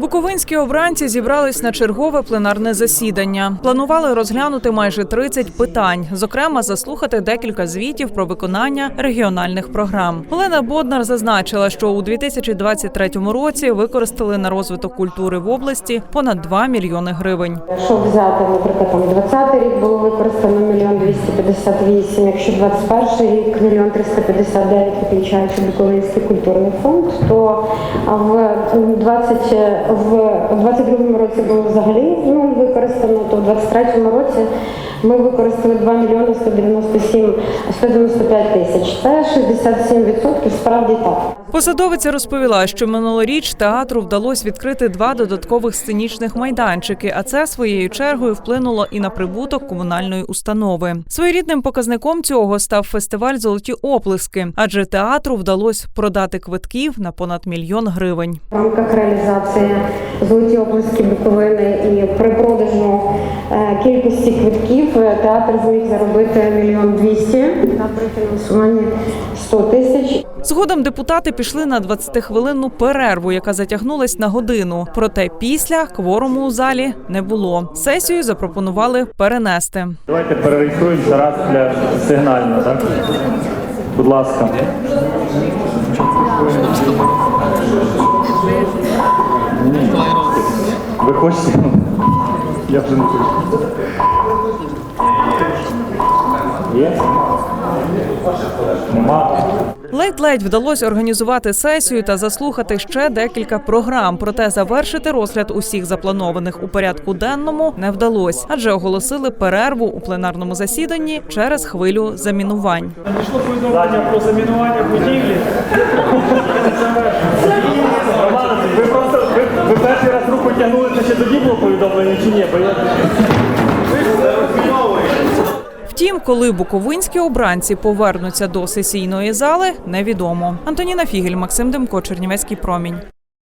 Буковинські обранці зібрались на чергове пленарне засідання. Планували розглянути майже 30 питань, зокрема, заслухати декілька звітів про виконання регіональних програм. Олена Боднар зазначила, що у 2023 році використали на розвиток культури в області понад 2 мільйони гривень. Якщо взяти, наприклад, там 20 рік було використано мільйон 258, якщо 21 рік мільйон 359, включаючи Буковинський культурний фонд, то в 20, в 22 році було взагалі ну, використано, то в 23 році ми використали 2 мільйони 197 195 тисяч. Це 67% справді так. Посадовиця розповіла, що минулоріч театру вдалося відкрити два додаткових сценічних майданчики, а це своєю чергою вплинуло і на прибуток комунальної установи. Своєрідним показником цього став фестиваль Золоті оплески, адже театру вдалося продати квитків на понад мільйон гривень. В рамках реалізації золоті обласки Буковини і при продажу е, кількості квитків е, театр зміг заробити мільйон двісті на прифінансуванні 100 тисяч. Згодом депутати пішли на 20-хвилинну перерву, яка затягнулась на годину. Проте після кворуму у залі не було. Сесію запропонували перенести. Давайте перереєструємося раз для сигнально, так? Будь ласка. Ви хочете? Я вже не. Є? Нема? Ледь-ледь вдалося організувати сесію та заслухати ще декілька програм. Проте завершити розгляд усіх запланованих у порядку денному не вдалося, адже оголосили перерву у пленарному засіданні через хвилю замінувань. Надійшло повідомлення про замінування будівлі. Роман, ви просто ви, ви перший раз руку тягнули, це ще було повідомлення чи ні? Втім, коли буковинські обранці повернуться до сесійної зали, невідомо. Антоніна Фігель, Максим Демко, Чернівецький промінь.